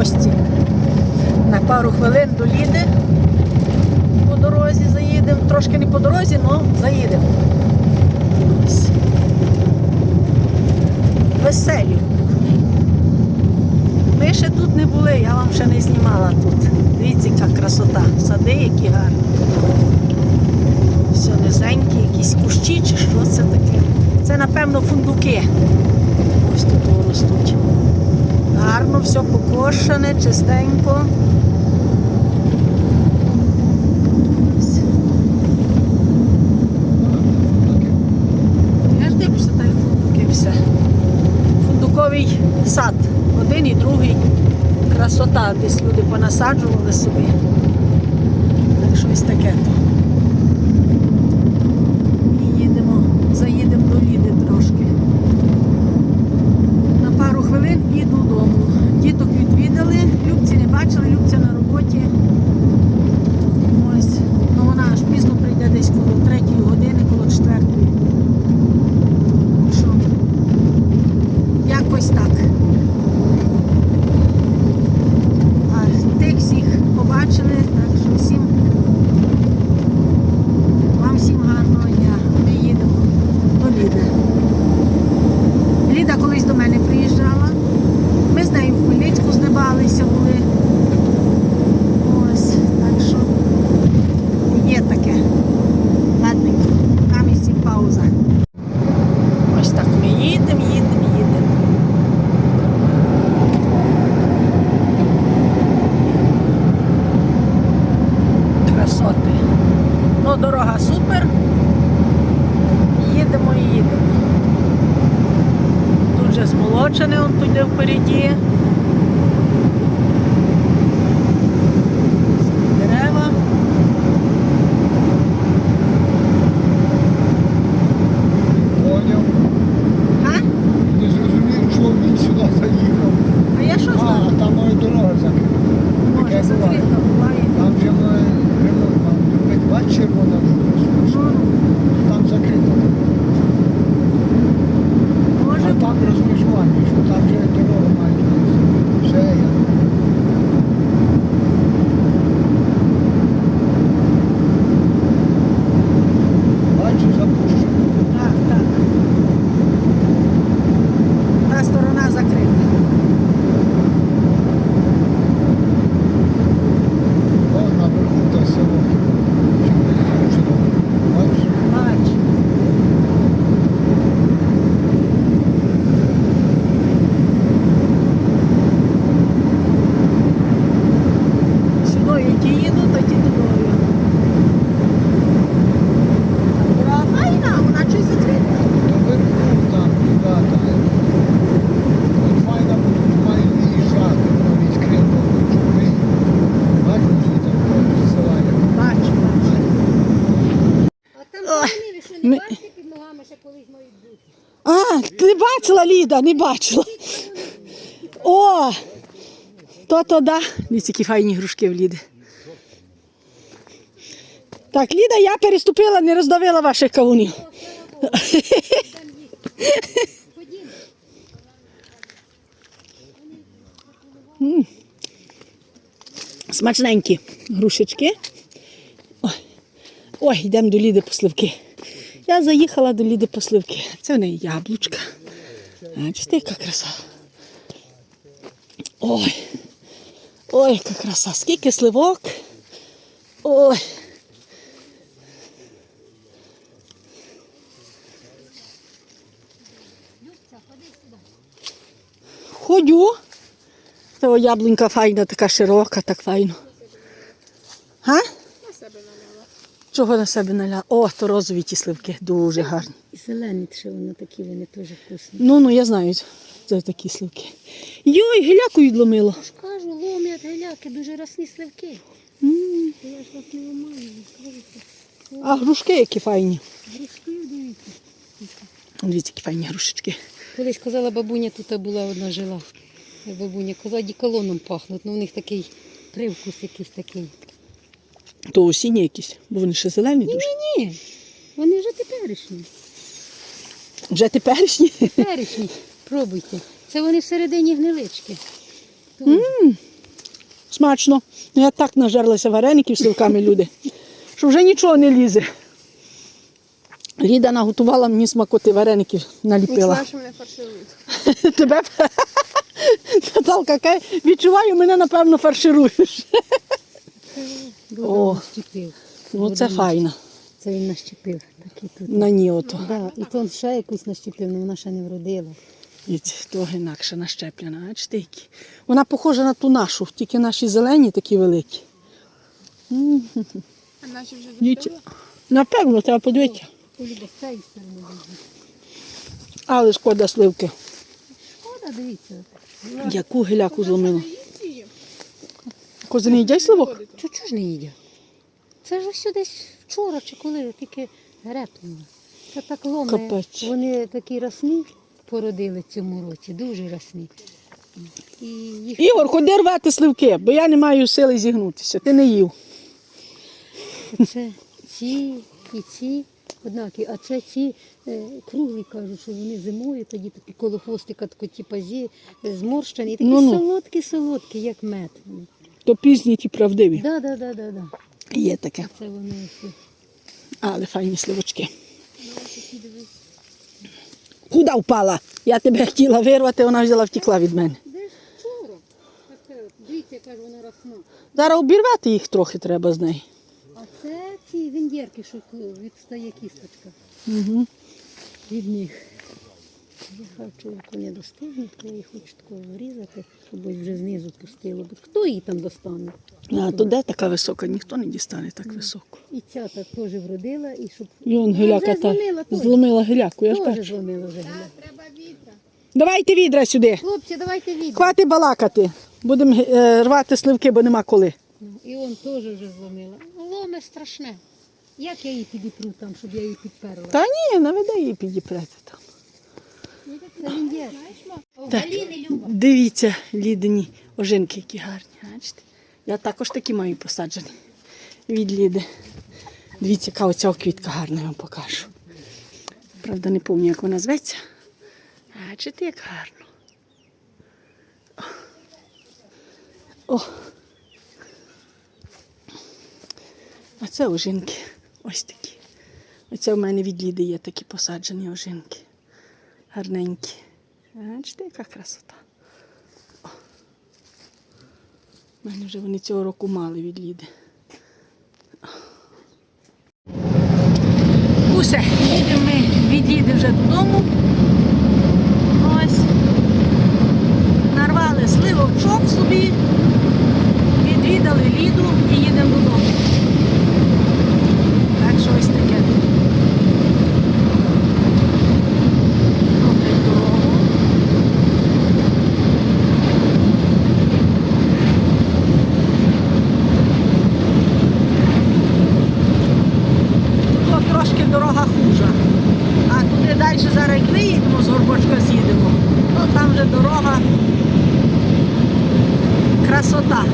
гості. На пару хвилин до Ліди. По дорозі заїдемо. Трошки не по дорозі, але заїдемо. Веселі. Ми ще тут не були, я вам ще не знімала тут. Дивіться, яка красота. Сади, які гарні. Все низенькі, якісь кущі чи що це таке. Це, напевно, фундуки. Ось тут ростуть. Гарно, все покошене, чистенько. Я ж дивлюся, та й фундуки все. Фундуковий сад. Один і другий. Красота. Десь люди понасаджували собі. Так щось таке то. І їдемо, заїдемо до Ліди трошки. На пару хвилин і додому. Діток відвідали, Любці не бачили, Любця на роботі. Ось. Ну вона аж пізно прийде десь коло третьої години, коло четвертої. Що? Якось так. А тих всіх побачили, так що всім вам всім гарного дня. Ми їдемо до Ліди. Ліда колись до мене приїжджала. Ми з нею в Хмельницьку знебалися були. Ось, так що є таке. Ладненько, там і всім пауза. Ось так ми їдемо, їдемо, їдемо. Красоти. Дорога супер. Їдемо і їдемо. Тут же змолочене, он туди впереді. Дерева. Поняв. А? Не зрозумів, чого він сюди заїхав. А я що А, знаю? там моя дорога закрита. Може, таке буває. закрита буває. Там вже ми ремонт, там робить бач червона розпочна. Там закрито. Може, А там розмежування, що там вже дорога має бути. Все, я бачу, запущено. так, так. Та сторона закрита. О, наверху те село. Бачиш? Бач. Сюди які їду, тоді дорогою. Дорога файна, а вона щось закрита. То верху там, туди, там. От файна тут має виїжджати, воно відкрито, щоб виїхати. Бачиш, що там з села як. Бачу, бачу. А там Ой, камінь, що ми- не бачите під ногами, ще колись мають бути. А, не бачила Ліда, не бачила. О! То то да. Дивіться, які файні грушки в Ліди. Так, Ліда, я переступила, не роздавила ваших кавунів. М. Смачненькі грушечки. Ой, Ой, йдемо до Ліди по сливки. Я заїхала до Ліди по. Це в неї яблучка. Бачите, яка краса. Ой. Ой, яка краса. Скільки сливок. Ой. Ходю. Та яблунька файна, така широка, так файно. Га? На себе наляла. Чого на себе наля? О, то розові ті сливки, дуже гарні. І зелені, що вони такі, вони теж вкусні. Ну, ну, я знаю, це такі сливки. Йой, гіляку відломило. Я ж кажу, ломлять геляки, дуже росні сливки. То я ж вас не ламаю, кажете. А грушки які файні. Грушки, дивіться. Дивіться, які файні грушечки. Колись казала бабуня, тут була одна жила. Бабуня казала, діколоном пахнуть, ну у них такий привкус якийсь такий. То осінні якісь, бо вони ще зелені дуже. Ні, ні, вони вже теперішні. Вже теперішні. Теперішні. Пробуйте. Це вони всередині гнилички. М, Смачно. Ну, Я так нажерлася вареників сливками люди, що вже нічого не лізе. Ліда наготувала мені смакоти вареників наліпила. Нічого, що мене фарширують. Тебе Наталка каже, відчуваю, мене напевно фаршируєш. Нащепив. Ну це файно. Це він нащепив. Такий тут. На ній ото. Да, і то ще якусь нащепив, але вона ще не вродила. І трохи інакше нащеплена. Бачите, які. Вона похожа на ту нашу, тільки наші зелені такі великі. А наші вже Ніч- Напевно, треба подивитися. Буде. Але шкода сливки. Шкода, дивіться. Яку гиляку зломила. Кози не їдять сливок? Чого ж не їдять? Це ж ось десь вчора чи коли тільки грепнуло. Це так ломе. Капець. Вони такі росні породили цьому році, дуже росні. І їх Ігор, ходи рвати сливки, бо я не маю сили зігнутися. Ти не їв. це ці і ці однакі, а це ці е, круглі кажуть, що вони зимою тоді такі коло хвостика, такі типу, зі, зморщені, і такі Ну-ну. солодкі, солодкі, як мед. То пізні ті правдиві. Да, да, да, да, да. Є таке. Це вони. Але файні сливочки. Куди впала? Я тебе хотіла вирвати, вона взяла втекла від мене. Дивіться, яка ж вона росна. Зараз обірвати їх трохи треба з неї. А це ці вендєрки, що відстає кісточка Угу. від них. Я хочу, як вони достигнуть, то я хочу такого врізати, щоб вже знизу пустило. Бо хто її там достане? А то де така висока? Ніхто не дістане так високо. І ця так теж вродила, і щоб І он гиляка та зломила зломила гиляку, я ж теж бачу. зломила вже гіля. Треба вітра. Давайте відра сюди. Хлопці, давайте відео. Хвати балакати. Будемо е, рвати сливки, бо нема коли. Ну, І он теж вже зломила. Ломе страшне. Як я її підіпру там, щоб я її підперла? Та ні, наведе її підіпрете там. Так, дивіться, лідені ожинки, які гарні. Бачите? Я також такі маю посаджені від ліди. Дивіться, яка оця квітка гарна, я вам покажу. Правда, не пам'ятаю, як вона зветься. Бачите, як гарно. О. А це ожинки. Ось такі. Оце в мене від ліди є такі посаджені ожинки. Гарненькі. Бачите, яка красота. У мене вже вони цього року мали від ліди. Усе, їдемо ми від ліди вже додому. Ось. Нарвали сливочок собі, відвідали ліду і їдемо додому. Так що ось таке. Роблять дорогу. Тут трошки дорога хужа. А туди далі зараз виїдемо з горбочка з'їдемо, то там вже дорога красота.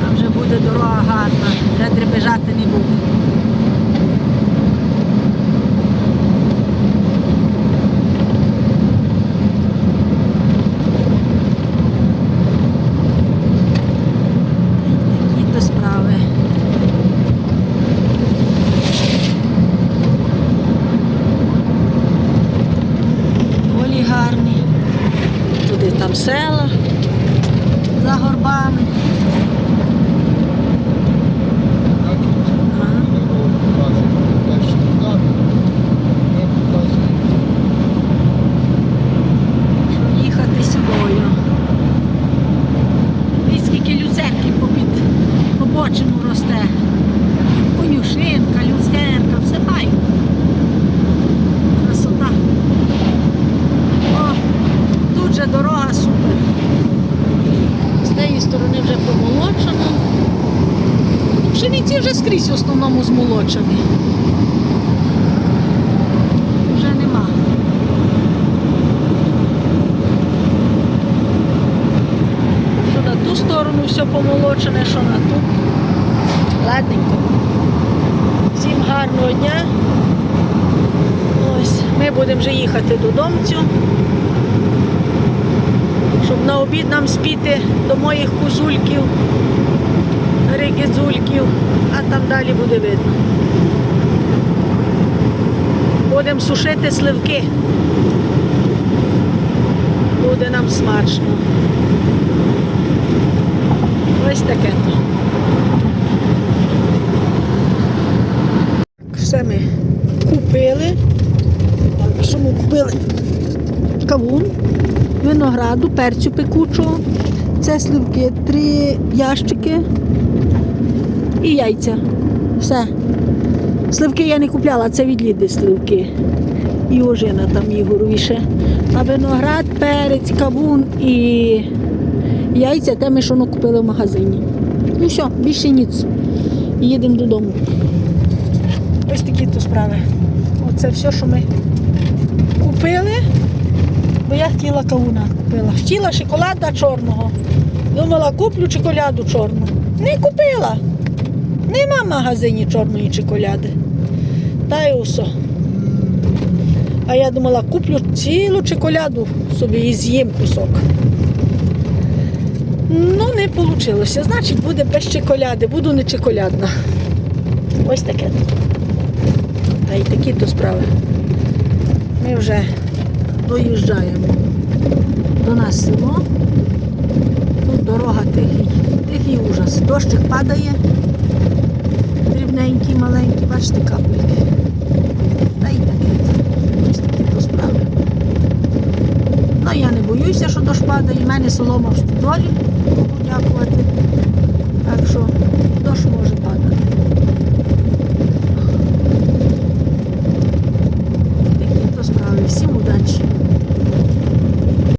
Там вже буде дорога гарна, вже дребежати не буде. Такі то справи. Полі гарні. Туди там села за горбами. Їхати сюдою. Скільки люцерків попід побочину росте. Конюшинка, люцерка, все файно. Красота. О, тут же дорога супер. З тієї сторони вже помолочено. Пшениці вже скрізь в основному змолочені. Вже нема. Що на ту сторону все помолочене, що на ту. Ладненько. Всім гарного дня. Ось, ми будемо вже їхати додомцю. Щоб на обід нам спіти до моїх кузульків, ригізульків, а там далі буде видно. Будемо сушити сливки. Буде нам смачно. Ось таке. Все ми купили. Що ми купили? Кавун, винограду, перцю пекучого. Це сливки, три ящики і яйця. Все. Сливки я не купляла, це від Ліди сливки. І ожина там Ігорові ще. А виноград, перець, кавун і яйця, те ми що ну, купили в магазині. Ну все, більше ніц. Їдемо додому. Ось такі то справи. Оце все, що ми купили. Бо я хотіла кавуна купила. Хотіла шоколада чорного. Думала, куплю чоколяду чорну. Не купила. Нема в магазині чорної чоколяди. Та й усе. А я думала, куплю цілу чоколяду собі і з'їм кусок. Ну, не вийшло. Значить, буде без чоколяди, буду не чоколядна. Ось таке. Та й такі то справи. Ми вже доїжджаємо до нас село. Тут дорога тихий, тихий ужас. Дощик падає, дрібненький, маленький, бачите, капельки. Та й таке. Ось такі то справи. Ну, я не боюся, що дощ падає. У мене солома в Богу дякувати. Так що дощ може падати.